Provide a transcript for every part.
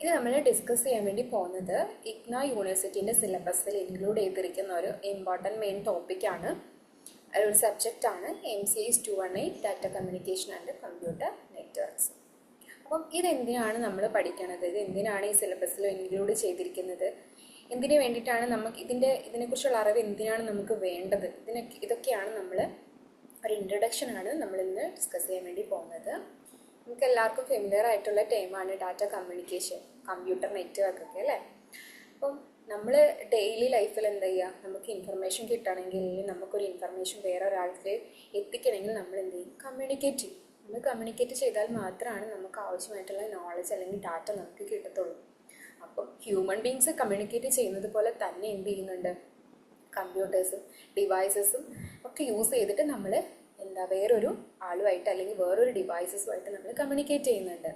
ഇത് നമ്മൾ ഡിസ്കസ് ചെയ്യാൻ വേണ്ടി പോകുന്നത് ഇഗ്ന യൂണിവേഴ്സിറ്റീന്റെ സിലബസിൽ ഇൻക്ലൂഡ് ചെയ്തിരിക്കുന്ന ഒരു ഇമ്പോർട്ടന്റ് മെയിൻ ടോപ്പിക്കാണ് ഒരു സബ്ജക്റ്റാണ് M C S two one eight data communication and computer networks അപ്പം ഇതെന്തിനാണ് നമ്മൾ പഠിക്കണത്? ഇത് എന്തിനാണ് ഈ സിലബസിൽ ഇൻക്ലൂഡ് ചെയ്തിരിക്കുന്നത്? എന്തിനു വേണ്ടിയിട്ടാണ് നമുക്ക് ഇതിന്റെ ഇതിനെക്കുറിച്ചുള്ള അറിവ് എന്തിനാണ് നമുക്ക് വേണ്ടത്? ഇതിനൊക്കെ ഇതൊക്കെയാണ് നമ്മൾ ഒരു ഇൻട്രഡക്ഷനാണ് നമ്മൾ ഇന്ന് ഡിസ്കസ് ചെയ്യാൻ വേണ്ടി പോകുന്നത്. നമുക്ക് എല്ലാവർക്കും ഫെമിലിയർ ആയിട്ടുള്ള ടൈമാണ് ഡാറ്റ കമ്മ്യൂണിക്കേഷൻ കമ്പ്യൂട്ടർ നെറ്റ്വർക്ക് ഒക്കെ അല്ലേ? അപ്പം നമ്മൾ ഡെയിലി ലൈഫിൽ എന്താ ചെയ്യുക നമുക്ക് ഇൻഫർമേഷൻ കിട്ടണമെങ്കിൽ നമുക്കൊരു ഇൻഫർമേഷൻ വേറെ ഒരാൾക്ക് എത്തിക്കണമെങ്കിൽ നമ്മൾ എന്ത് ചെയ്യും? കമ്മ്യൂണിക്കേറ്റ് ചെയ്യും. നമ്മൾ കമ്മ്യൂണിക്കേറ്റ് ചെയ്താൽ മാത്രമാണ് നമുക്ക് ആവശ്യമായിട്ടുള്ള നോളജ് അല്ലെങ്കിൽ ഡാറ്റ നമുക്ക് കിട്ടത്തുള്ളൂ. അപ്പം ഹ്യൂമൻ ബീങ്സ് കമ്മ്യൂണിക്കേറ്റ് ചെയ്യുന്നത് പോലെ തന്നെ എന്ത് ചെയ്യുന്നുണ്ട്? കമ്പ്യൂട്ടേഴ്സും ഡിവൈസസും ഒക്കെ യൂസ് ചെയ്തിട്ട് നമ്മൾ എന്താ വേറൊരു ആളുമായിട്ട് അല്ലെങ്കിൽ വേറൊരു ഡിവൈസസുമായിട്ട് നമ്മൾ കമ്മ്യൂണിക്കേറ്റ് ചെയ്യുന്നുണ്ട്.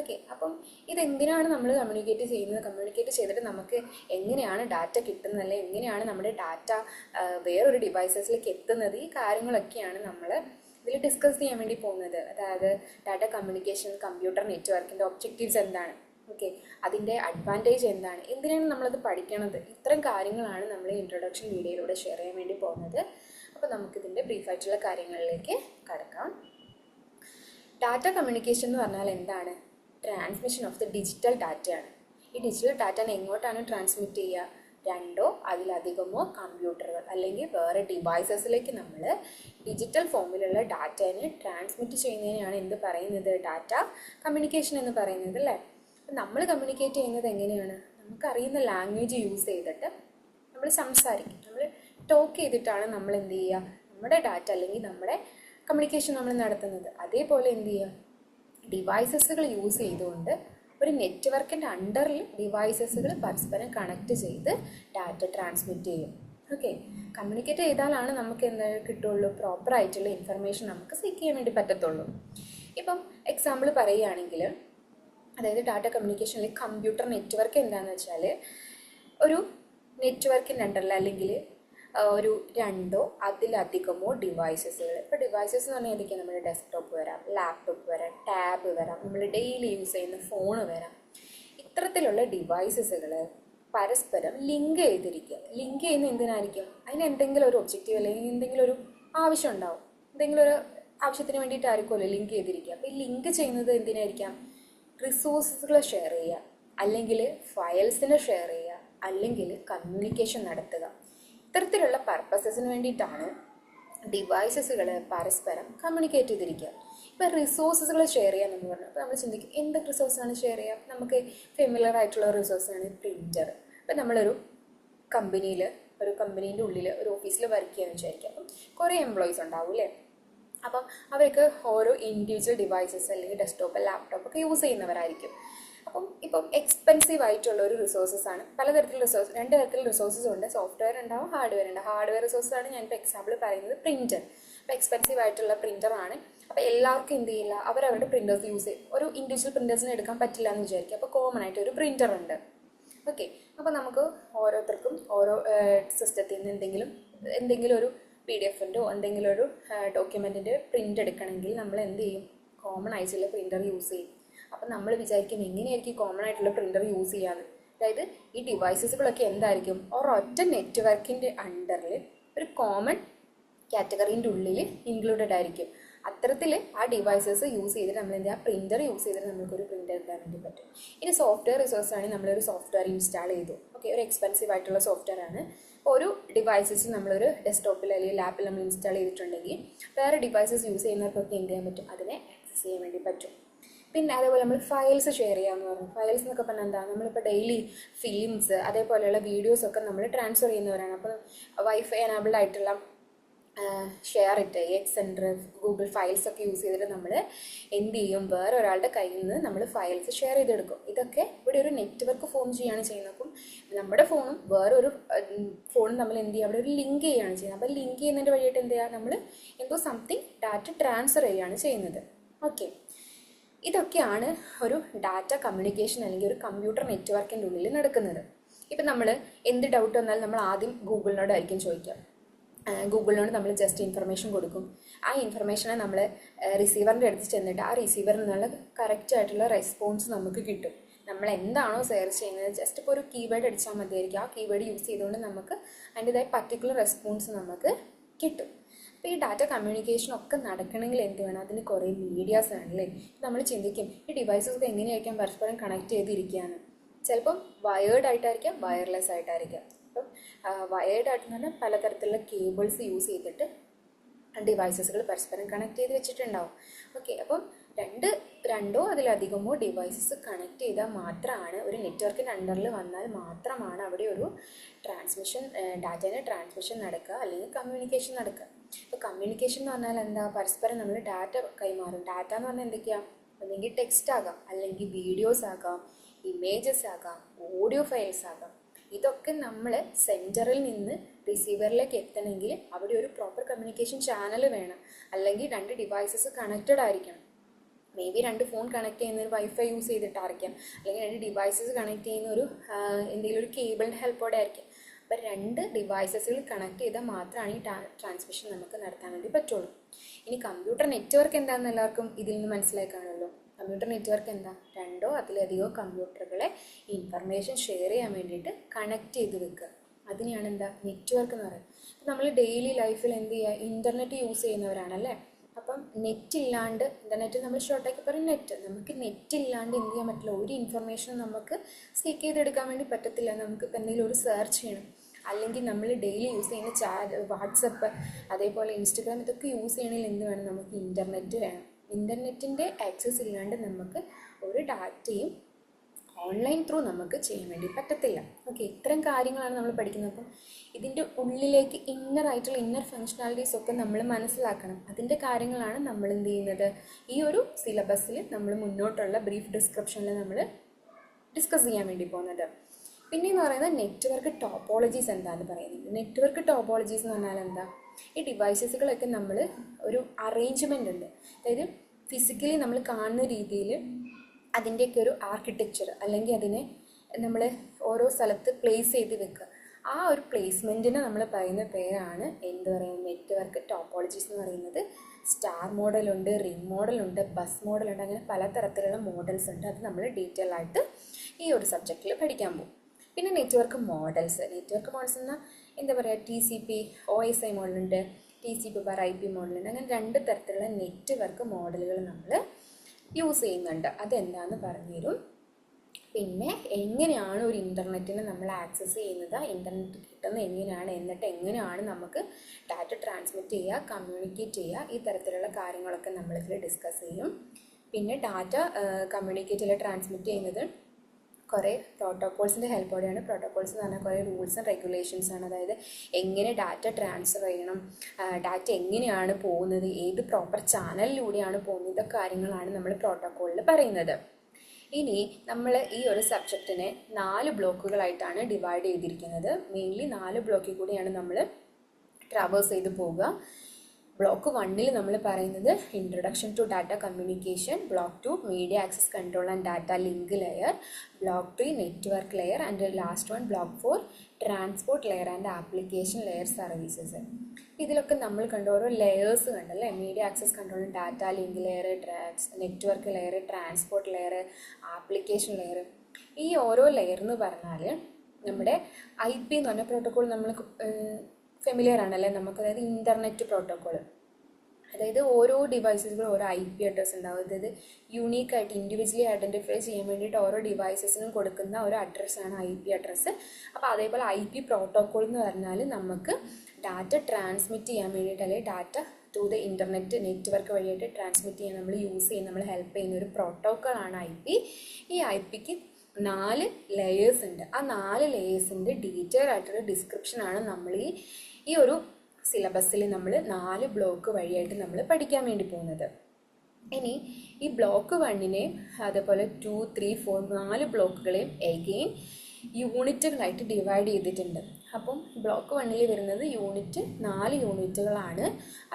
ഓക്കെ അപ്പം ഇതെന്തിനാണ് നമ്മൾ കമ്മ്യൂണിക്കേറ്റ് ചെയ്യുന്നത്? കമ്മ്യൂണിക്കേറ്റ് ചെയ്തിട്ട് നമുക്ക് എങ്ങനെയാണ് ഡാറ്റ കിട്ടുന്നത്? അല്ലെങ്കിൽ എങ്ങനെയാണ് നമ്മുടെ ഡാറ്റ വേറൊരു ഡിവൈസസിലേക്ക് എത്തുന്നത്? ഈ കാര്യങ്ങളൊക്കെയാണ് നമ്മൾ ഇതിൽ ഡിസ്കസ് ചെയ്യാൻ വേണ്ടി പോകുന്നത്. അതായത് ഡാറ്റ കമ്മ്യൂണിക്കേഷൻ കമ്പ്യൂട്ടർ നെറ്റ്വർക്കിന്റെ ഒബ്ജക്റ്റീവ്സ് എന്താണ്? ഓക്കെ അതിന്റെ അഡ്വാന്റേജ് എന്താണ്? എന്തിനാണ് നമ്മളത് പഠിക്കണത്? ഇത്തരം കാര്യങ്ങളാണ് നമ്മൾ ഇൻട്രൊഡക്ഷൻ വീഡിയോയിലൂടെ ഷെയർ ചെയ്യാൻ വേണ്ടി പോകുന്നത്. അപ്പോൾ നമുക്കിതിന്റെ ബ്രീഫായിട്ടുള്ള കാര്യങ്ങളിലേക്ക് കടക്കാം. ഡാറ്റ കമ്മ്യൂണിക്കേഷൻ എന്ന് പറഞ്ഞാൽ എന്താണ്? ട്രാൻസ്മിഷൻ ഓഫ് ദി ഡിജിറ്റൽ ഡാറ്റയാണ് ഈ ഡിജിറ്റൽ ഡാറ്റനെ എങ്ങോട്ടാണ് ട്രാൻസ്മിറ്റ് ചെയ്യുക? രണ്ടോ അതിലധികമോ കമ്പ്യൂട്ടറുകൾ അല്ലെങ്കിൽ വേറെ ഡിവൈസസിലേക്ക് നമ്മൾ ഡിജിറ്റൽ ഫോമിലുള്ള ഡാറ്റനെ ട്രാൻസ്മിറ്റ് ചെയ്യുന്നതിനാണ് എന്ത് പറയുന്നത്? ഡാറ്റ കമ്മ്യൂണിക്കേഷൻ എന്ന് പറയുന്നത് അല്ലേ? നമ്മൾ കമ്മ്യൂണിക്കേറ്റ് ചെയ്യുന്നത് എങ്ങനെയാണ്? നമുക്കറിയുന്ന ലാംഗ്വേജ് യൂസ് ചെയ്തിട്ട് നമ്മൾ സംസാരിക്കും. ടോക്ക് ചെയ്തിട്ടാണ് നമ്മൾ എന്ത് ചെയ്യുക? നമ്മുടെ ഡാറ്റ അല്ലെങ്കിൽ നമ്മുടെ കമ്മ്യൂണിക്കേഷൻ നമ്മൾ നടത്തുന്നത്. അതേപോലെ എന്ത് ചെയ്യുക? ഡിവൈസസുകൾ യൂസ് ചെയ്തുകൊണ്ട് ഒരു നെറ്റ്വർക്കിന്റെ അണ്ടറിൽ ഡിവൈസസുകൾ പരസ്പരം കണക്ട് ചെയ്ത് ഡാറ്റ ട്രാൻസ്മിറ്റ് ചെയ്യും. ഓക്കെ കമ്മ്യൂണിക്കേറ്റ് ചെയ്താലാണ് നമുക്ക് എന്താ കിട്ടുള്ളൂ? പ്രോപ്പർ ആയിട്ടുള്ള ഇൻഫർമേഷൻ നമുക്ക് സീക്ക് ചെയ്യാൻ വേണ്ടി പറ്റത്തുള്ളൂ. ഇപ്പം എക്സാമ്പിൾ പറയുകയാണെങ്കിൽ അതായത് ഡാറ്റ കമ്മ്യൂണിക്കേഷനിൽ കമ്പ്യൂട്ടർ നെറ്റ്വർക്ക് എന്താണെന്ന് വെച്ചാൽ ഒരു നെറ്റ്വർക്കിന്റെ അണ്ടറിൽ അല്ലെങ്കിൽ ഒരു രണ്ടോ അതിലധികമോ ഡിവൈസസുകൾ ഇപ്പോൾ ഡിവൈസസ് എന്ന് പറഞ്ഞാൽ ഏതൊക്കെയാണ് നമ്മുടെ ഡെസ്ക്ടോപ്പ് വരാം ലാപ്ടോപ്പ് വരാം ടാബ് വരാം നമ്മൾ ഡെയിലി യൂസ് ചെയ്യുന്ന ഫോൺ വരാം. ഇത്തരത്തിലുള്ള ഡിവൈസസുകൾ പരസ്പരം ലിങ്ക് ചെയ്തിരിക്കുക. ലിങ്ക് ചെയ്യുന്ന എന്തിനായിരിക്കും? അതിന് എന്തെങ്കിലും ഒരു ഒബ്ജക്റ്റീവ് അല്ലെങ്കിൽ എന്തെങ്കിലും ഒരു ആവശ്യം ഉണ്ടാവും. എന്തെങ്കിലും ഒരു ആവശ്യത്തിന് വേണ്ടിയിട്ടായിരിക്കുമല്ലോ ലിങ്ക് ചെയ്തിരിക്കുക. അപ്പോൾ ഈ ലിങ്ക് ചെയ്യുന്നത് എന്തിനായിരിക്കാം? റിസോഴ്സസുകൾ ഷെയർ ചെയ്യുക. അല്ലെങ്കിൽ ഫയൽസിനെ ഷെയർ ചെയ്യുക. അല്ലെങ്കിൽ കമ്മ്യൂണിക്കേഷൻ നടത്തുക. ഇത്തരത്തിലുള്ള പർപ്പസസിന് വേണ്ടിയിട്ടാണ് ഡിവൈസസുകൾ പരസ്പരം കമ്മ്യൂണിക്കേറ്റ് ചെയ്തിരിക്കുക. ഇപ്പം റിസോഴ്സസുകൾ ഷെയർ ചെയ്യാൻ നമ്മൾ പറഞ്ഞു അപ്പോൾ നമ്മൾ ചിന്തിക്കും എന്ത് റിസോഴ്സാണ് ഷെയർ ചെയ്യുക? നമുക്ക് ഫെമിലർ ആയിട്ടുള്ള റിസോഴ്സാണ് പ്രിന്റർ അപ്പം നമ്മളൊരു കമ്പനിയിൽ ഒരു കമ്പനീന്റെ ഉള്ളിൽ ഒരു ഓഫീസിൽ വർക്ക് ചെയ്യാമെന്ന് വിചാരിക്കുക. അപ്പം കുറേ എംപ്ലോയീസ് ഉണ്ടാവും അല്ലേ? അപ്പം അവർക്ക് ഓരോ ഇൻഡിവിജ്വൽ ഡിവൈസസ് അല്ലെങ്കിൽ ഡെസ്ക്ടോപ്പ് ലാപ്ടോപ്പ് ഒക്കെ യൂസ് ചെയ്യുന്നവരായിരിക്കും. അപ്പം ഇപ്പം എക്സ്പെൻസീവ് ആയിട്ടുള്ള ഒരു റിസോഴ്സസ് ആണ്. പലതരത്തിലുള്ള റിസോഴ്സ് രണ്ട് തരത്തിലുള്ള റിസോഴ്സസ് ഉണ്ട്. സോഫ്റ്റ്വെയർ ഉണ്ടാവും ഹാർഡ്വെയർ ഉണ്ടാവും. ഹാർഡ്വെയർ റിസോഴ്സസ് ആണ് ഞാനിപ്പോൾ എക്സാമ്പിൾ പറയുന്നത് പ്രിന്റർ അപ്പോൾ എക്സ്പെൻസീവ് ആയിട്ടുള്ള പ്രിന്റർ ആണ്. അപ്പോൾ എല്ലാവർക്കും എന്ത് ചെയ്യില്ല അവരവരുടെ പ്രിന്റേഴ്സ് യൂസ് ചെയ്യും. ഒരു ഇൻഡിവിജ്വൽ പ്രിന്റേഴ്സിന് എടുക്കാൻ പറ്റില്ല എന്ന് വിചാരിക്കും. അപ്പോൾ കോമൺ ആയിട്ട് ഒരു പ്രിന്റർ ഉണ്ട്. ഓക്കെ അപ്പോൾ നമുക്ക് ഓരോരുത്തർക്കും ഓരോ സിസ്റ്റത്തിൽ നിന്ന് എന്തെങ്കിലും എന്തെങ്കിലും ഒരു പി ഡി എഫിന്റെയോ എന്തെങ്കിലും ഒരു ഡോക്യുമെന്റിന്റെ പ്രിന്റ് എടുക്കണമെങ്കിൽ നമ്മൾ എന്ത് ചെയ്യും? കോമൺ ആയിട്ടുള്ള പ്രിന്റർ യൂസ് ചെയ്യും. അപ്പം നമ്മൾ വിചാരിക്കും എങ്ങനെയായിരിക്കും കോമൺ ആയിട്ടുള്ള പ്രിന്റർ യൂസ് ചെയ്യാന്ന്. അതായത് ഈ ഡിവൈസസുകളൊക്കെ എന്തായിരിക്കും? ഒരൊറ്റ നെറ്റ്വർക്കിന്റെ അണ്ടറിൽ ഒരു കോമൺ കാറ്റഗറീന്റെ ഉള്ളിൽ ഇൻക്ലൂഡഡ് ആയിരിക്കും. അത്തരത്തിൽ ആ ഡിവൈസസ് യൂസ് ചെയ്തിട്ട് നമ്മൾ എന്താ പ്രിന്റർ യൂസ് ചെയ്തിട്ട് നമുക്കൊരു പ്രിന്റർ എടുക്കാൻ വേണ്ടി പറ്റും. ഇനി സോഫ്റ്റ്വെയർ റിസോഴ്സ് ആണെങ്കിൽ നമ്മളൊരു സോഫ്റ്റ്വെയർ ഇൻസ്റ്റാൾ ചെയ്തു. ഓക്കെ ഒരു എക്സ്പെൻസീവ് ആയിട്ടുള്ള സോഫ്റ്റ്വെയർ ആണ്. ഒരു ഡിവൈസസ് നമ്മളൊരു ഡെസ്ക്ടോപ്പിൽ അല്ലെങ്കിൽ ലാപ്പിൽ നമ്മൾ ഇൻസ്റ്റാൾ ചെയ്തിട്ടുണ്ടെങ്കിൽ വേറെ ഡിവൈസസ് യൂസ് ചെയ്യുന്നവർക്കൊക്കെ എന്ത് ചെയ്യാൻ പറ്റും? അതിനെ ആക്സസ് ചെയ്യാൻ വേണ്ടി പറ്റും. പിന്നെ അതേപോലെ നമ്മൾ ഫയൽസ് ഷെയർ ചെയ്യാമെന്ന് പറഞ്ഞു. ഫയൽസ് എന്നൊക്കെ പറഞ്ഞാൽ എന്താ? നമ്മളിപ്പോൾ ഡെയിലി ഫിലിംസ് അതേപോലെയുള്ള വീഡിയോസ് ഒക്കെ നമ്മൾ ട്രാൻസ്ഫർ ചെയ്യുന്നവരാണ്. അപ്പോൾ വൈഫൈ എനാബിൾഡ് ആയിട്ടുള്ള SHAREit Xender Google files ഒക്കെ യൂസ് ചെയ്തിട്ട് നമ്മൾ എന്ത് ചെയ്യും? വേറെ ഒരാളുടെ കയ്യിൽ നിന്ന് നമ്മൾ ഫയൽസ് ഷെയർ ചെയ്തെടുക്കും. ഇതൊക്കെ ഇവിടെ ഒരു നെറ്റ്വർക്ക് ഫോം ചെയ്യുകയാണ് ചെയ്യുന്നത്. അപ്പം നമ്മുടെ ഫോണും വേറൊരു ഫോണും നമ്മൾ എന്ത് ചെയ്യുക? അവിടെ ഒരു ലിങ്ക് ചെയ്യുകയാണ് ചെയ്യുന്നത്. അപ്പോൾ ലിങ്ക് ചെയ്യുന്നതിന്റെ വഴിയായിട്ട് എന്ത് ചെയ്യുക? നമ്മൾ എന്തോ സംതിങ് ഡാറ്റ ട്രാൻസ്ഫർ ചെയ്യുകയാണ് ചെയ്യുന്നത്. ഓക്കെ ഇതൊക്കെയാണ് ഒരു ഡാറ്റ കമ്മ്യൂണിക്കേഷൻ അല്ലെങ്കിൽ ഒരു കമ്പ്യൂട്ടർ നെറ്റ്വർക്കിന്റെ ഉള്ളിൽ നടക്കുന്നത്. ഇപ്പം നമ്മൾ എന്ത് ഡൗട്ട് വന്നാലും നമ്മൾ ആദ്യം ഗൂഗിളിനോടായിരിക്കും ചോദിക്കുക. ഗൂഗിളിനോട് നമ്മൾ ജസ്റ്റ് ഇൻഫർമേഷൻ കൊടുക്കും. ആ ഇൻഫർമേഷനെ നമ്മൾ റിസീവറിന്റെ അടുത്ത് ചെന്നിട്ട് ആ റിസീവറിൽ നിന്നുള്ള കറക്റ്റ് ആയിട്ടുള്ള റെസ്പോൺസ് നമുക്ക് കിട്ടും. നമ്മൾ എന്താണോ സെർച്ച് ചെയ്യുന്നത് ജസ്റ്റ് ഇപ്പോൾ ഒരു കീവേഡ് അടിച്ചാൽ മതിയായിരിക്കും. ആ കീവേഡ് യൂസ് ചെയ്തുകൊണ്ട് നമുക്ക് അതിന്റെതായ പർട്ടിക്കുലർ റെസ്പോൺസ് നമുക്ക് കിട്ടും. അപ്പോൾ ഈ ഡാറ്റ കമ്മ്യൂണിക്കേഷൻ ഒക്കെ നടക്കണമെങ്കിൽ എന്ത് വേണം? അതിന് കുറേ മീഡിയാസ് വേണമല്ലേ നമ്മൾ ചിന്തിക്കും ഈ ഡിവൈസസ് ഒക്കെ എങ്ങനെയായിരിക്കാം പരസ്പരം കണക്ട് ചെയ്തിരിക്കുകയാണ് ചിലപ്പം വയേർഡ് ആയിട്ടായിരിക്കാം വയർലെസ് ആയിട്ടായിരിക്കാം. അപ്പം വയേർഡ് ആയിട്ടെന്ന് പറഞ്ഞാൽ പലതരത്തിലുള്ള കേബിൾസ് യൂസ് ചെയ്തിട്ട് ഡിവൈസസുകൾ പരസ്പരം കണക്ട് ചെയ്ത് വെച്ചിട്ടുണ്ടാവും. ഓക്കെ അപ്പം രണ്ട് രണ്ടോ അതിലധികമോ ഡിവൈസസ് കണക്ട് ചെയ്താൽ മാത്രമാണ് ഒരു നെറ്റ്വർക്കിന്റെ അണ്ടറിൽ വന്നാൽ മാത്രമാണ് അവിടെ ഒരു ട്രാൻസ്മിഷൻ ഡാറ്റേന്റെ ട്രാൻസ്മിഷൻ നടക്കുക അല്ലെങ്കിൽ കമ്മ്യൂണിക്കേഷൻ നടക്കുക. ഇപ്പോൾ കമ്മ്യൂണിക്കേഷൻ എന്ന് പറഞ്ഞാൽ എന്താ? പരസ്പരം നമ്മൾ ഡാറ്റ കൈമാറും. ഡാറ്റ എന്ന് പറഞ്ഞാൽ എന്തൊക്കെയാണ് ഒന്നെങ്കിൽ ടെക്സ്റ്റ് ആകാം അല്ലെങ്കിൽ വീഡിയോസ് ആകാം ഇമേജസ് ആകാം ഓഡിയോ ഫയൽസ് ആകാം. ഇതൊക്കെ നമ്മൾ സെന്ററിൽ നിന്ന് റിസീവറിലേക്ക് എത്തണമെങ്കിൽ അവിടെ ഒരു പ്രോപ്പർ കമ്മ്യൂണിക്കേഷൻ ചാനൽ വേണം. അല്ലെങ്കിൽ രണ്ട് ഡിവൈസസ് കണക്റ്റഡ് ആയിരിക്കണം. മേ ബി രണ്ട് ഫോൺ കണക്ട് ചെയ്യുന്ന ഒരു വൈഫൈ യൂസ് ചെയ്തിട്ടായിരിക്കാം. അല്ലെങ്കിൽ രണ്ട് ഡിവൈസസ് കണക്ട് ചെയ്യുന്ന ഒരു എന്തെങ്കിലും ഒരു കേബിളിന്റെ ഹെൽപ്പോടെ ആയിരിക്കും അപ്പം രണ്ട് ഡിവൈസസുകൾ കണക്ട് ചെയ്താൽ മാത്രമാണ് ഈ ട്രാൻസ്മിഷൻ നമുക്ക് നടത്താൻ വേണ്ടി പറ്റുള്ളൂ. ഇനി കമ്പ്യൂട്ടർ നെറ്റ്വർക്ക് എന്താണെന്ന് എല്ലാവർക്കും ഇതിൽ നിന്ന് മനസ്സിലായി കാണുമല്ലോ കമ്പ്യൂട്ടർ നെറ്റ്വർക്ക് എന്താ? രണ്ടോ അതിലധികമോ കമ്പ്യൂട്ടറുകളെ ഇൻഫർമേഷൻ ഷെയർ ചെയ്യാൻ വേണ്ടിയിട്ട് കണക്ട് ചെയ്ത് വെക്കുക. അതിനെയാണ് എന്താ? നെറ്റ്വർക്ക് എന്ന് പറയുന്നത്. നമ്മൾ ഡെയിലി ലൈഫിൽ എന്ത് ചെയ്യുക? ഇന്റർനെറ്റ് യൂസ് ചെയ്യുന്നവരാണല്ലേ? അപ്പം നെറ്റ് ഇല്ലാണ്ട് ഇന്റർനെറ്റ് നമ്മൾ ഷോർട്ടാക്കി പറയും നെറ്റ് നമുക്ക് നെറ്റ് ഇല്ലാണ്ട് എന്ത് ചെയ്യാൻ പറ്റില്ല. ഒരു ഇൻഫർമേഷൻ നമുക്ക് സീക്ക് ചെയ്തെടുക്കാൻ വേണ്ടി പറ്റത്തില്ല. നമുക്ക് എന്തെങ്കിലും ഒരു സെർച്ച് ചെയ്യണം. അല്ലെങ്കിൽ നമ്മൾ ഡെയിലി യൂസ് ചെയ്യുന്ന ചാറ്റ് വാട്സപ്പ് അതേപോലെ ഇൻസ്റ്റഗ്രാം ഇതൊക്കെ യൂസ് ചെയ്യണമെങ്കിൽ എന്ത് വേണം? നമുക്ക് ഇന്റർനെറ്റ് വേണം. ഇന്റർനെറ്റിന്റെ ആക്സസ് ഇല്ലാണ്ട് നമുക്ക് ഒരു ഡാറ്റയും ഓൺലൈൻ ത്രൂ നമുക്ക് ചെയ്യാൻ വേണ്ടി പറ്റത്തില്ല. ഓക്കെ ഇത്തരം കാര്യങ്ങളാണ് നമ്മൾ പഠിക്കുന്നത്. അപ്പം ഇതിന്റെ ഉള്ളിലേക്ക് ഇന്നർ ആയിട്ടുള്ള ഇന്നർ ഫങ്ഷണാലിറ്റീസ് ഒക്കെ നമ്മൾ മനസ്സിലാക്കണം. അതിന്റെ കാര്യങ്ങളാണ് നമ്മൾ എന്ത് ചെയ്യുന്നത്? ഈ ഒരു സിലബസിൽ നമ്മൾ മുന്നോട്ടുള്ള ബ്രീഫ് ഡിസ്ക്രിപ്ഷനിൽ നമ്മൾ ഡിസ്കസ് ചെയ്യാൻ വേണ്ടി പോകുന്നത്. പിന്നെ എന്ന് പറയുന്നത് നെറ്റ്വർക്ക് ടോപ്പോളജീസ് എന്താണെന്ന് പറയുന്നത്. നെറ്റ്വർക്ക് ടോപ്പോളജീസ് എന്ന് പറഞ്ഞാൽ എന്താ? ഈ ഡിവൈസസുകളൊക്കെ നമ്മൾ ഒരു അറേഞ്ച്മെന്റ് ഉണ്ട്. അതായത് ഫിസിക്കലി നമ്മൾ കാണുന്ന രീതിയിൽ അതിന്റെയൊക്കെ ഒരു ആർക്കിടെക്ചർ അല്ലെങ്കിൽ അതിനെ നമ്മൾ ഓരോ സ്ഥലത്ത് പ്ലേസ് ചെയ്ത് വെക്കുക. ആ ഒരു പ്ലേസ്മെന്റിന് നമ്മൾ പറയുന്ന പേരാണ് എന്ത് പറയുക നെറ്റ്വർക്ക് ടോപ്പോളജീസ് എന്ന് പറയുന്നത്. സ്റ്റാർ മോഡലുണ്ട് റിംഗ് മോഡലുണ്ട് ബസ് മോഡലുണ്ട് അങ്ങനെ പലതരത്തിലുള്ള മോഡൽസ് ഉണ്ട്. അത് നമ്മൾ ഡീറ്റെയിൽ ആയിട്ട് ഈ ഒരു സബ്ജക്റ്റിൽ പഠിക്കാൻ പോകും. പിന്നെ നെറ്റ്വർക്ക് മോഡൽസ് നെറ്റ്വർക്ക് മോഡൽസ് എന്നാൽ എന്താ പറയുക T C P O S I മോഡലുണ്ട് T C P bar I P മോഡലുണ്ട് അങ്ങനെ രണ്ട് തരത്തിലുള്ള നെറ്റ്വർക്ക് മോഡലുകൾ നമ്മൾ യൂസ് ചെയ്യുന്നുണ്ട്. അതെന്താണെന്ന് പറഞ്ഞുതരും? പിന്നെ എങ്ങനെയാണ് ഒരു ഇന്റർനെറ്റിനെ നമ്മൾ ആക്സസ് ചെയ്യുന്നത്? ഇന്റർനെറ്റ് കിട്ടുന്നത് എങ്ങനെയാണ്? എന്നിട്ട് എങ്ങനെയാണ് നമുക്ക് ഡാറ്റ ട്രാൻസ്മിറ്റ് ചെയ്യുക കമ്മ്യൂണിക്കേറ്റ് ചെയ്യുക? ഈ തരത്തിലുള്ള കാര്യങ്ങളൊക്കെ നമ്മളിതിൽ ഡിസ്കസ് ചെയ്യും. പിന്നെ ഡാറ്റ കമ്മ്യൂണിക്കേറ്റ് ചെയ്യുക ട്രാൻസ്മിറ്റ് ചെയ്യുന്നത് കുറേ പ്രോട്ടോകോൾസിന്റെ ഹെൽപ്പോടെയാണ്. പ്രോട്ടോകോൾസ് എന്ന് പറഞ്ഞാൽ കുറേ റൂൾസ് ആൻഡ് റെഗുലേഷൻസ് ആണ്. അതായത് എങ്ങനെ ഡാറ്റ ട്രാൻസ്ഫർ ചെയ്യണം ഡാറ്റ എങ്ങനെയാണ് പോകുന്നത് ഏത് പ്രോപ്പർ ചാനലിലൂടെയാണ് പോകുന്നത് കാര്യങ്ങളാണ് നമ്മൾ പ്രോട്ടോക്കോളിൽ പറയുന്നത്. ഇനി നമ്മൾ ഈ ഒരു സബ്ജക്റ്റിനെ നാല് ബ്ലോക്കുകളായിട്ടാണ് ഡിവൈഡ് ചെയ്തിരിക്കുന്നത്. മെയിൻലി നാല് ബ്ലോക്കിൽ കൂടിയാണ് നമ്മൾ ട്രാവേഴ്സ് ചെയ്ത് പോവുക. ബ്ലോക്ക് വണ്ണിൽ നമ്മൾ പറയുന്നത് introduction to data communication block two media access control and data link layer block three network layer and last one block four transport layer and application layer services ഇതിലൊക്കെ നമ്മൾ കണ്ട ഓരോ ലെയേഴ്സ് കണ്ടല്ലേ? Media access control data link layer trans network layer transport layer application layer ഈ ഓരോ layer എന്ന് പറഞ്ഞാൽ നമ്മുടെ ഐ പി എന്ന് പറഞ്ഞ പ്രോട്ടോകോൾ നമ്മൾ ഫെമിലിയർ ആണല്ലേ? നമുക്ക് അതായത് ഇന്റർനെറ്റ് പ്രോട്ടോകോൾ അതായത് ഓരോ ഡിവൈസസുകളും ഓരോ ഐ പി അഡ്രസ്സ് ഉണ്ടാവും. അതായത് യൂണീക്കായിട്ട് ഇൻഡിവിജ്വലി ഐഡന്റിഫൈ ചെയ്യാൻ വേണ്ടിയിട്ട് ഓരോ ഡിവൈസസിനും കൊടുക്കുന്ന ഒരു അഡ്രസ്സാണ് ഐ പി അഡ്രസ്സ് അപ്പോൾ അതേപോലെ ഐ പി പ്രോട്ടോകോൾ എന്ന് പറഞ്ഞാൽ നമുക്ക് ഡാറ്റ ട്രാൻസ്മിറ്റ് ചെയ്യാൻ വേണ്ടിയിട്ട് അല്ലെങ്കിൽ data to the internet network വഴിയായിട്ട് ട്രാൻസ്മിറ്റ് ചെയ്യാൻ നമ്മൾ യൂസ് ചെയ്യുന്ന നമ്മൾ ഹെൽപ്പ് ചെയ്യുന്ന ഒരു പ്രോട്ടോക്കോളാണ് ഐ പി ഈ ഐ പിക്ക് നാല് ലെയേഴ്സ് ഉണ്ട്. ആ നാല് ലെയേഴ്സിന്റെ ഡീറ്റെയിൽ ആയിട്ടുള്ള ഡിസ്ക്രിപ്ഷനാണ് നമ്മൾ ഈ ഈ ഒരു സിലബസിൽ നമ്മൾ നാല് ബ്ലോക്ക് വഴിയായിട്ട് നമ്മൾ പഠിക്കാൻ വേണ്ടി പോകുന്നത്. ഇനി ഈ ബ്ലോക്ക് വണ്ണിനെയും അതേപോലെ ടു ത്രീ ഫോർ നാല് ബ്ലോക്കുകളെയും എഗെയിൻ യൂണിറ്റുകളായിട്ട് ഡിവൈഡ് ചെയ്തിട്ടുണ്ട്. അപ്പം ബ്ലോക്ക് വണ്ണിൽ വരുന്നത് യൂണിറ്റ് നാല് യൂണിറ്റുകളാണ്.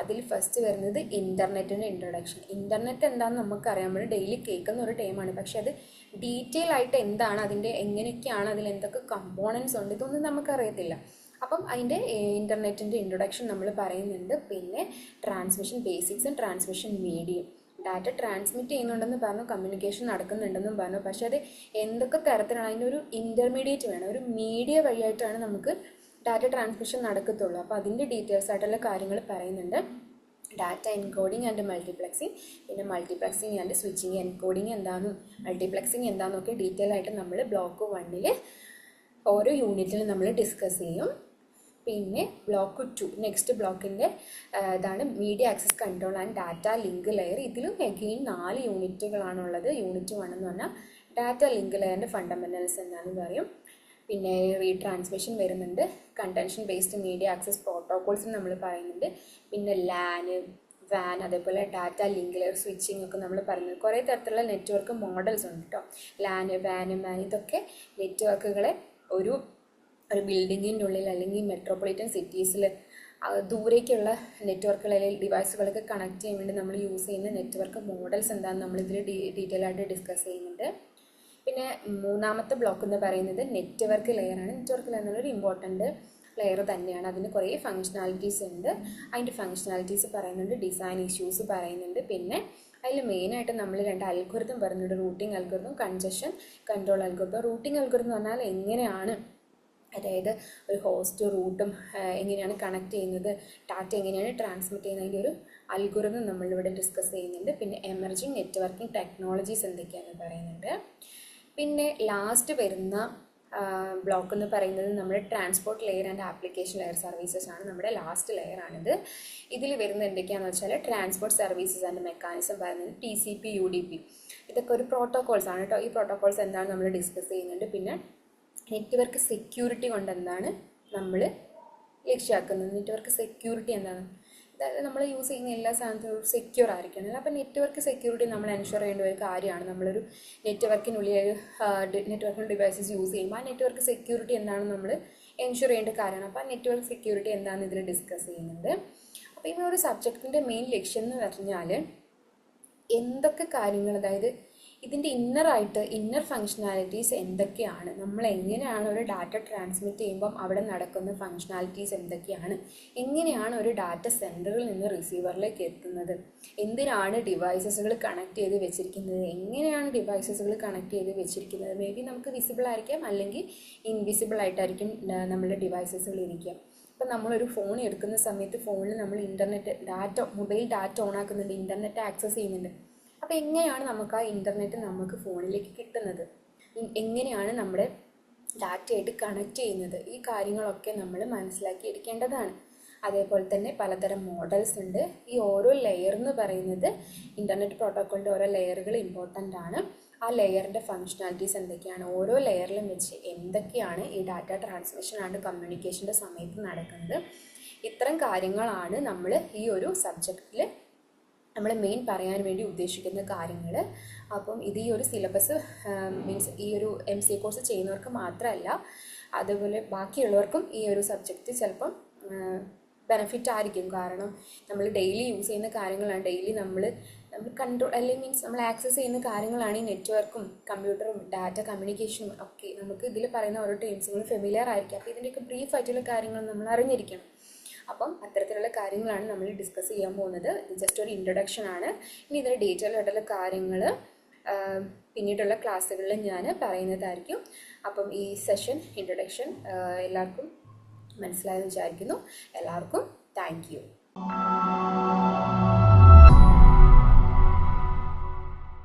അതിൽ ഫസ്റ്റ് വരുന്നത് ഇന്റർനെറ്റിന്റെ ഇൻട്രൊഡക്ഷൻ ഇന്റർനെറ്റ് എന്താണെന്ന് നമുക്കറിയാം നമ്മൾ ഡെയിലി കേൾക്കുന്ന ഒരു ടൈമാണ് പക്ഷേ അത് ഡീറ്റെയിൽ ആയിട്ട് എന്താണ് അതിന്റെ എങ്ങനെയൊക്കെയാണ് അതിൽ എന്തൊക്കെ കമ്പോണൻസ് ഉണ്ട് ഇതൊന്നും നമുക്കറിയത്തില്ല. അപ്പം അതിന്റെ ഇന്റർനെറ്റിന്റെ ഇൻട്രൊഡക്ഷൻ നമ്മൾ പറയുന്നുണ്ട്. പിന്നെ ട്രാൻസ്മിഷൻ ബേസിക്സും ട്രാൻസ്മിഷൻ മീഡിയം ഡാറ്റ ട്രാൻസ്മിറ്റ് ചെയ്യുന്നുണ്ടെന്ന് പറഞ്ഞു കമ്മ്യൂണിക്കേഷൻ നടക്കുന്നുണ്ടെന്നും പറഞ്ഞു. പക്ഷേ അത് എന്തൊക്കെ തരത്തിലാണ്? അതിനൊരു ഇന്റർമീഡിയറ്റ് വേണം. ഒരു മീഡിയ വഴിയായിട്ടാണ് നമുക്ക് ഡാറ്റ ട്രാൻസ്മിഷൻ നടക്കത്തുള്ളൂ. അപ്പോൾ അതിന്റെ ഡീറ്റെയിൽസ് ആയിട്ടുള്ള കാര്യങ്ങൾ പറയുന്നുണ്ട്. ഡാറ്റ എൻകോഡിങ് ആൻഡ് മൾട്ടിപ്ലക്സിങ് പിന്നെ മൾട്ടിപ്ലക്സിങ് ആൻഡ് സ്വിച്ചിങ് എൻകോഡിങ് എന്താണെന്നും മൾട്ടിപ്ലക്സിങ് എന്താണെന്നൊക്കെ ഡീറ്റെയിൽ ആയിട്ട് നമ്മൾ ബ്ലോക്ക് വണ്ണിൽ ഓരോ യൂണിറ്റിലും നമ്മൾ ഡിസ്കസ് ചെയ്യും. പിന്നെ ബ്ലോക്ക് ടു നെക്സ്റ്റ് ബ്ലോക്കിന്റെ ഇതാണ് media access control and data link layer ഇതിലും എഗെയിൻ നാല് യൂണിറ്റുകളാണുള്ളത്. യൂണിറ്റ് വൺ എന്ന് പറഞ്ഞാൽ ഡാറ്റ ലിങ്ക് ലെയറിന്റെ ഫണ്ടമെന്റൽസ് എന്നാണ് പറയും. പിന്നെ റീട്രാൻസ്മിഷൻ വരുന്നുണ്ട്. Contention based media access protocols നമ്മൾ പറയുന്നുണ്ട്. പിന്നെ ലാന് വാൻ അതേപോലെ ഡാറ്റ ലിങ്ക് ലെയർ സ്വിച്ചിങ് ഒക്കെ നമ്മൾ പറയുന്നത് കുറേ തരത്തിലുള്ള നെറ്റ്വർക്ക് മോഡൽസ് ഉണ്ട് കേട്ടോ ലാന് വാന് മാൻ ഇതൊക്കെ നെറ്റ്വർക്കുകളെ ഒരു ഒരു ബിൽഡിങ്ങിന്റെ ഉള്ളിൽ അല്ലെങ്കിൽ മെട്രോപൊളിറ്റൻ സിറ്റീസിൽ ദൂരേക്കുള്ള നെറ്റ്വർക്കുകൾ അല്ലെങ്കിൽ ഡിവൈസുകളൊക്കെ കണക്ട് ചെയ്യാൻ വേണ്ടി നമ്മൾ യൂസ് ചെയ്യുന്ന നെറ്റ്വർക്ക് മോഡൽസ് എന്താണെന്ന് നമ്മളിതിൽ ഡീറ്റെയിൽ ആയിട്ട് ഡിസ്കസ് ചെയ്യുന്നുണ്ട്. പിന്നെ മൂന്നാമത്തെ ബ്ലോക്ക് എന്ന് പറയുന്നത് നെറ്റ്വർക്ക് ലെയറാണ് നെറ്റ്വർക്ക് ലെയർ എന്നുള്ളൊരു ഇമ്പോർട്ടന്റ് ലെയർ തന്നെയാണ്. അതിന് കുറേ ഫങ്ഷനാലിറ്റീസ് ഉണ്ട്. അതിന്റെ ഫങ്ഷനാലിറ്റീസ് പറയുന്നുണ്ട് ഡിസൈൻ ഇഷ്യൂസ് പറയുന്നുണ്ട്. പിന്നെ അതിൽ മെയിനായിട്ട് നമ്മൾ രണ്ട് അൽഗുരുതം പറയുന്നുണ്ട് routing algorithm congestion control algorithm routing algorithm എന്ന് പറഞ്ഞാൽ എങ്ങനെയാണ് അതായത് ഒരു ഹോസ്റ്റ് റൂട്ടും എങ്ങനെയാണ് കണക്ട് ചെയ്യുന്നത് ഡാറ്റ എങ്ങനെയാണ് ട്രാൻസ്മിറ്റ് ചെയ്യുന്നതിന്റെ ഒരു അൽഗുറിതം നമ്മളിവിടെ ഡിസ്കസ് ചെയ്യുന്നുണ്ട്. പിന്നെ എമർജിങ് നെറ്റ്വർക്കിംഗ് ടെക്നോളജീസ് എന്തൊക്കെയാണെന്ന് പറയുന്നുണ്ട്. പിന്നെ ലാസ്റ്റ് വരുന്ന ബ്ലോക്ക് എന്ന് പറയുന്നത് നമ്മുടെ transport layer and application layer services ആണ്. നമ്മുടെ ലാസ്റ്റ് ലെയർ ആണിത്. ഇതിൽ വരുന്ന എന്തൊക്കെയാണെന്ന് വെച്ചാൽ ട്രാൻസ്പോർട്ട് സർവീസസ് ആൻഡ് മെക്കാനിസം പറയുന്നത് T C P U D P ഇതൊക്കെ ഒരു പ്രോട്ടോകോൾസ് ആണ് കേട്ടോ ഈ പ്രോട്ടോകോൾസ് എന്താണ് നമ്മൾ ഡിസ്കസ് ചെയ്യുന്നുണ്ട്. പിന്നെ നെറ്റ്വർക്ക് സെക്യൂരിറ്റി കൊണ്ട് എന്താണ് നമ്മൾ ലക്ഷ്യമാക്കുന്നത് നെറ്റ്വർക്ക് സെക്യൂരിറ്റി എന്താണ്? അതായത് നമ്മൾ യൂസ് ചെയ്യുന്ന എല്ലാ സാധനത്തിനും സെക്യൂർ ആയിരിക്കണം. അപ്പോൾ നെറ്റ്വർക്ക് സെക്യൂരിറ്റി നമ്മൾ എൻഷുർ ചെയ്യേണ്ട ഒരു കാര്യമാണ്. നമ്മളൊരു നെറ്റ്വർക്കിനുള്ളിൽ നെറ്റ്വർക്കിന്റെ ഡിവൈസസ് യൂസ് ചെയ്യുമ്പോൾ ആ നെറ്റ്വർക്ക് സെക്യൂരിറ്റി എന്താണെന്ന് നമ്മൾ എൻഷുർ ചെയ്യേണ്ട കാര്യമാണ്. അപ്പോൾ ആ നെറ്റ്വർക്ക് സെക്യൂരിറ്റി എന്താണെന്ന് ഇതിൽ ഡിസ്കസ് ചെയ്യുന്നുണ്ട്. അപ്പോൾ ഈ ഒരു സബ്ജക്റ്റിന്റെ മെയിൻ ലക്ഷ്യം എന്ന് പറഞ്ഞാൽ എന്തൊക്കെ കാര്യങ്ങൾ അതായത് ഇതിന്റെ ഇന്നറായിട്ട് ഇന്നർ ഫങ്ഷനാലിറ്റീസ് എന്തൊക്കെയാണ്? നമ്മൾ എങ്ങനെയാണ് ഒരു ഡാറ്റ ട്രാൻസ്മിറ്റ് ചെയ്യുമ്പം അവിടെ നടക്കുന്ന ഫങ്ഷനാലിറ്റീസ് എന്തൊക്കെയാണ്? എങ്ങനെയാണ് ഒരു ഡാറ്റ സെന്ററിൽ നിന്ന് റിസീവറിലേക്ക് എത്തുന്നത്? എന്തിനാണ് ഡിവൈസസുകൾ കണക്ട് ചെയ്ത് വെച്ചിരിക്കുന്നത്? എങ്ങനെയാണ് ഡിവൈസസുകൾ കണക്ട് ചെയ്ത് വെച്ചിരിക്കുന്നത്? മേ ബി നമുക്ക് വിസിബിൾ ആയിരിക്കാം അല്ലെങ്കിൽ ഇൻവിസിബിൾ ആയിട്ടായിരിക്കും നമ്മളുടെ ഡിവൈസസുകൾ ഇരിക്കുക. ഇപ്പം നമ്മളൊരു ഫോൺ എടുക്കുന്ന സമയത്ത് ഫോണിൽ നമ്മൾ internet data mobile data on ആക്കുന്നുണ്ട് ഇന്റർനെറ്റ് ആക്സസ് ചെയ്യുന്നുണ്ട്. അപ്പോൾ എങ്ങനെയാണ് നമുക്ക് ആ ഇന്റർനെറ്റ് നമുക്ക് ഫോണിലേക്ക് കിട്ടുന്നത്? എങ്ങനെയാണ് നമ്മുടെ ഡാറ്റയായിട്ട് കണക്ട് ചെയ്യുന്നത്? ഈ കാര്യങ്ങളൊക്കെ നമ്മൾ മനസ്സിലാക്കി എടുക്കേണ്ടതാണ്. അതേപോലെ തന്നെ പലതരം മോഡൽസ് ഉണ്ട്. ഈ ഓരോ ലെയർ എന്ന് പറയുന്നത് ഇന്റർനെറ്റ് പ്രോട്ടോക്കോളിന്റെ ഓരോ ലെയറുകൾ ഇമ്പോർട്ടന്റ് ആണ്. ആ ലെയറിന്റെ ഫങ്ഷണാലിറ്റീസ് എന്തൊക്കെയാണ്? ഓരോ ലെയറിലും വെച്ച് എന്തൊക്കെയാണ് ഈ ഡാറ്റ ട്രാൻസ്മിഷൻ ആൻഡ് കമ്മ്യൂണിക്കേഷന്റെ സമയത്ത് നടക്കുന്നത്? ഇത്തരം കാര്യങ്ങളാണ് നമ്മൾ ഈ ഒരു സബ്ജക്റ്റിൽ നമ്മൾ മെയിൻ പറയാൻ വേണ്ടി ഉദ്ദേശിക്കുന്ന കാര്യങ്ങൾ അപ്പം ഇത് ഈ ഒരു സിലബസ് മീൻസ് ഈ ഒരു എം സി എ കോഴ്സ് ചെയ്യുന്നവർക്ക് മാത്രമല്ല അതുപോലെ ബാക്കിയുള്ളവർക്കും ഈ ഒരു സബ്ജക്റ്റ് ചിലപ്പം ബെനഫിറ്റ് ആയിരിക്കും. കാരണം നമ്മൾ ഡെയിലി യൂസ് ചെയ്യുന്ന കാര്യങ്ങളാണ്. ഡെയിലി നമ്മൾ നമ്മൾ കൺട്രോൾ അല്ലെങ്കിൽ മീൻസ് നമ്മൾ ആക്സസ് ചെയ്യുന്ന കാര്യങ്ങളാണ് ഈ നെറ്റ്വർക്കും കമ്പ്യൂട്ടറും ഡാറ്റ കമ്മ്യൂണിക്കേഷനും ഒക്കെ. നമുക്ക് ഇതിൽ പറയുന്ന ഓരോ ടേംസുകളും ഫെമിലിയർ ആയിരിക്കും. അപ്പോൾ ഇതിന്റെയൊക്കെ ബ്രീഫ് ആയിട്ടുള്ള കാര്യങ്ങൾ നമ്മൾ അറിഞ്ഞിരിക്കണം. അപ്പം അത്തരത്തിലുള്ള കാര്യങ്ങളാണ് നമ്മൾ ഡിസ്കസ് ചെയ്യാൻ പോകുന്നത്. ഇത് ജസ്റ്റ് ഒരു ഇൻട്രൊഡക്ഷൻ ആണ്. ഇനി ഇതിന്റെ ഡീറ്റെയിൽ ആയിട്ടുള്ള കാര്യങ്ങൾ പിന്നീടുള്ള ക്ലാസ്സുകളിൽ ഞാൻ പറയുന്നതായിരിക്കും. അപ്പം ഈ സെഷൻ ഇൻട്രൊഡക്ഷൻ എല്ലാവർക്കും മനസ്സിലായെന്ന് വിചാരിക്കുന്നു. എല്ലാവർക്കും താങ്ക് യു